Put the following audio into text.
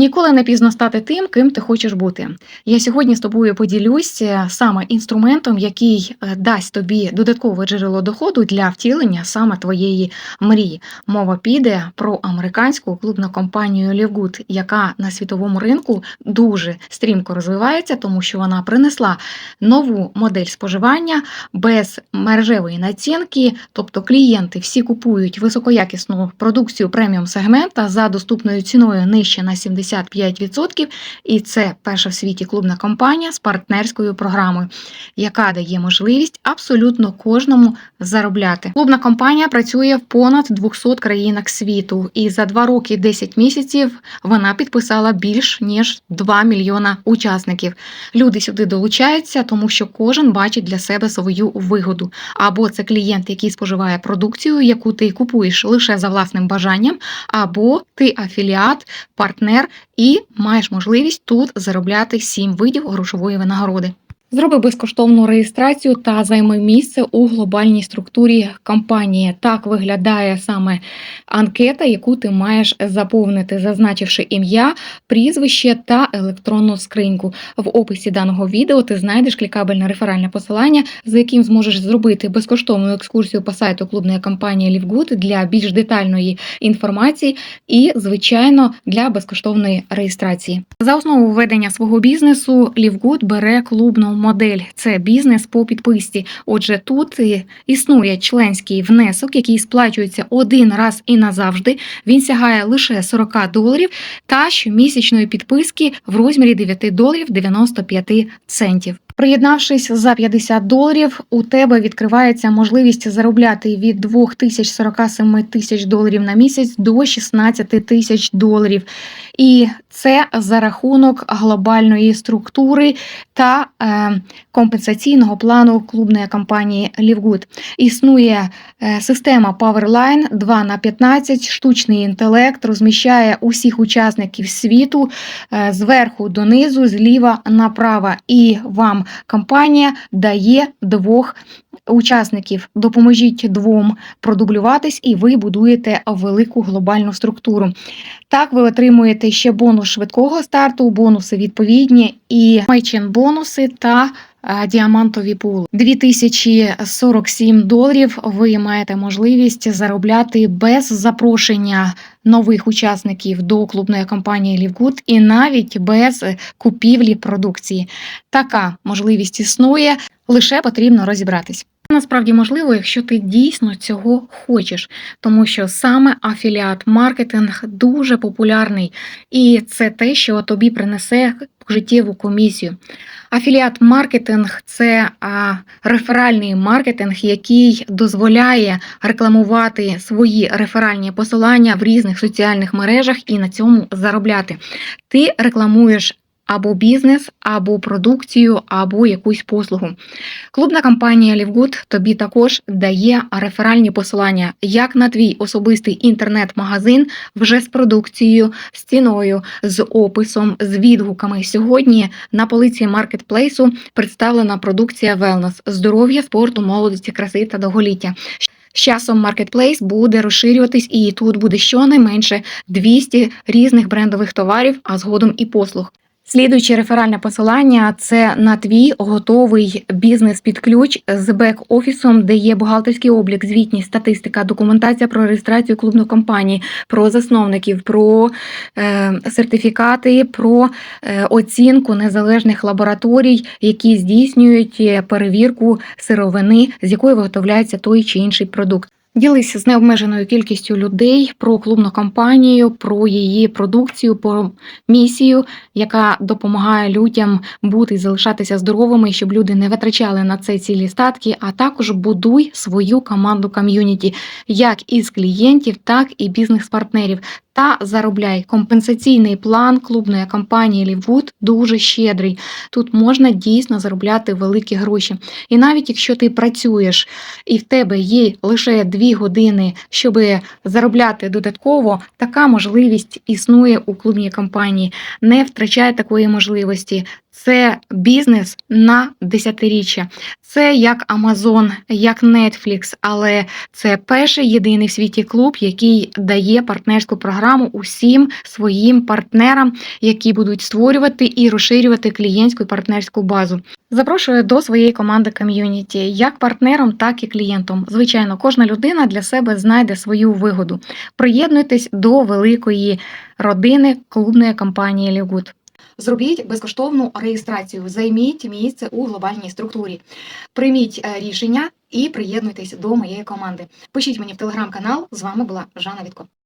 Ніколи не пізно стати тим, ким ти хочеш бути. Я сьогодні з тобою поділюся саме інструментом, який е, дасть тобі додаткове джерело доходу для втілення саме твоєї мрії. Мова піде про американську клубну компанію Livgood, яка на світовому ринку дуже стрімко розвивається, тому що вона принесла нову модель споживання без мережевої націнки, тобто клієнти всі купують високоякісну продукцію преміум сегмента за доступною ціною нижче на 75%. І це перша в світі клубна компанія з партнерською програмою, яка дає можливість абсолютно кожному заробляти. Клубна компанія працює в понад 200 країнах світу, і за 2 роки 10 місяців вона підписала більш ніж 2 мільйона учасників. Люди сюди долучаються, тому що кожен бачить для себе свою вигоду. Або це клієнт, який споживає продукцію, яку ти купуєш лише за власним бажанням, або ти афіліат, партнер і маєш можливість тут заробляти 7 видів грошової винагороди. Зроби безкоштовну реєстрацію та займи місце у глобальній структурі компанії. Так виглядає саме анкета, яку ти маєш заповнити, зазначивши ім'я, прізвище та електронну скриньку. В описі даного відео ти знайдеш клікабельне реферальне посилання, за яким зможеш зробити безкоштовну екскурсію по сайту клубної компанії Livgood для більш детальної інформації і, звичайно, для безкоштовної реєстрації. За основу ведення свого бізнесу Livgood бере клубну модель. Це бізнес по підписці. Отже, тут існує членський внесок, який сплачується один раз і назавжди. Він сягає лише 40 доларів та щомісячної підписки в розмірі 9 доларів 95 центів. Приєднавшись за 50 доларів, у тебе відкривається можливість заробляти від 2047 тисяч доларів на місяць до 16 тисяч доларів. І це за рахунок глобальної структури та е, компенсаційного плану клубної компанії Livgood. Існує е, система Powerline 2 на 15 штучний інтелект розміщає усіх учасників світу е, зверху донизу, зліва направо. І вам компанія дає двох учасників. Допоможіть двом продублюватись, і ви будуєте велику глобальну структуру. Так, ви отримуєте ще бонус швидкого старту, бонуси відповідні і майчин бонуси та е, діамантові пули. 2047 доларів ви маєте можливість заробляти без запрошення нових учасників до клубної компанії Livgood і навіть без купівлі продукції. Така можливість існує, лише потрібно розібратись. Насправді можливо, якщо ти дійсно цього хочеш, тому що саме афіліат маркетинг дуже популярний, і це те, що тобі принесе життєву комісію. Афіліат маркетинг це а, реферальний маркетинг, який дозволяє рекламувати свої реферальні посилання в різних соціальних мережах і на цьому заробляти. Ти рекламуєш або бізнес, або продукцію, або якусь послугу. Клубна компанія Livgood тобі також дає реферальні посилання як на твій особистий інтернет-магазин, вже з продукцією, з ціною, з описом, з відгуками. Сьогодні на полиці маркетплейсу представлена продукція Wellness – здоров'я, спорту, молодості, краси та довголіття. З часом Marketplace буде розширюватись, і тут буде щонайменше 200 різних брендових товарів, а згодом і послуг. Слідуюче реферальне посилання це на твій готовий бізнес під ключ з бек-офісом, де є бухгалтерський облік, звітність, статистика, документація про реєстрацію клубної компанії, про засновників, про е, сертифікати, про е, оцінку незалежних лабораторій, які здійснюють е, перевірку сировини, з якої виготовляється той чи інший продукт. Ділися з необмеженою кількістю людей про клубну кампанію, про її продукцію, про місію, яка допомагає людям бути і залишатися здоровими, щоб люди не витрачали на це цілі статки. А також будуй свою команду ком'юніті, як із клієнтів, так і бізнес-партнерів. Та заробляй компенсаційний план клубної компанії Лівуд дуже щедрий. Тут можна дійсно заробляти великі гроші. І навіть якщо ти працюєш і в тебе є лише 2 години, щоб заробляти додатково, така можливість існує у клубній компанії. Не втрачай такої можливості. Це бізнес на десятиріччя. Це як Amazon, як Netflix, але це перший єдиний в світі клуб, який дає партнерську програму усім своїм партнерам, які будуть створювати і розширювати клієнтську і партнерську базу. Запрошую до своєї команди ком'юніті, як партнером, так і клієнтом. Звичайно, кожна людина для себе знайде свою вигоду. Приєднуйтесь до великої родини клубної компанії Лігуд. Зробіть безкоштовну реєстрацію, займіть місце у глобальній структурі, прийміть е, рішення і приєднуйтесь до моєї команди. Пишіть мені в телеграм-канал. З вами була Жанна Вітко.